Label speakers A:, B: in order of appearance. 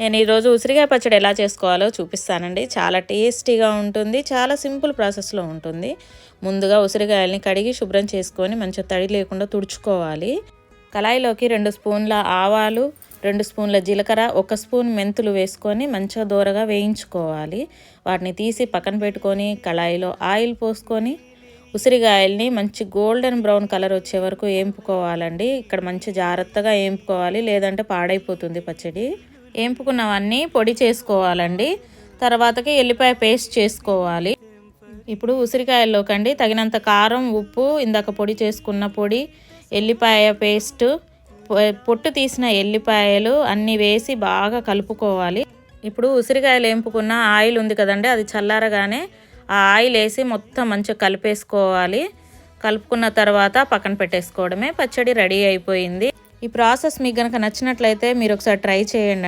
A: నేను ఈరోజు ఉసిరికాయ పచ్చడి ఎలా చేసుకోవాలో చూపిస్తానండి. చాలా టేస్టీగా ఉంటుంది చాలా సింపుల్ ప్రాసెస్లో ఉంటుంది. ముందుగా ఉసిరికాయల్ని కడిగి శుభ్రం చేసుకొని మంచిగా తడి లేకుండా తుడుచుకోవాలి. కళాయిలోకి రెండు స్పూన్ల ఆవాలు రెండు స్పూన్ల జీలకర్ర ఒక స్పూన్ మెంతులు వేసుకొని మంచిగా దూరగా వేయించుకోవాలి. వాటిని తీసి పక్కన పెట్టుకొని కళాయిలో ఆయిల్ పోసుకొని ఉసిరికాయల్ని మంచి గోల్డెన్ బ్రౌన్ కలర్ వచ్చే వరకు ఏంపుకోవాలండి ఇక్కడ మంచి జాగ్రత్తగా వేంపుకోవాలి లేదంటే పాడైపోతుంది పచ్చడి. ఏంపుకున్నవన్నీ పొడి చేసుకోవాలండి. తర్వాతకి ఎల్లిపాయ పేస్ట్ చేసుకోవాలి. ఇప్పుడు ఉసిరికాయల్లోకండి తగినంత కారం ఉప్పు ఇందాక పొడి చేసుకున్న పొడి ఎల్లిపాయ పేస్ట్ పొట్టు తీసిన ఎల్లిపాయలు అన్నీ వేసి బాగా కలుపుకోవాలి. ఇప్పుడు ఉసిరికాయలు ఏంపుకున్న ఆయిల్ ఉంది కదండి అది చల్లారగానే ఆ ఆయిల్ వేసి మొత్తం మంచిగా కలిపేసుకోవాలి. కలుపుకున్న తర్వాత పక్కన పెట్టేసుకోవడమే. పచ్చడి రెడీ అయిపోయింది. ఈ ప్రాసెస్ మీకు కనుక నచ్చినట్లయితే మీరు ఒకసారి ట్రై చేయండి.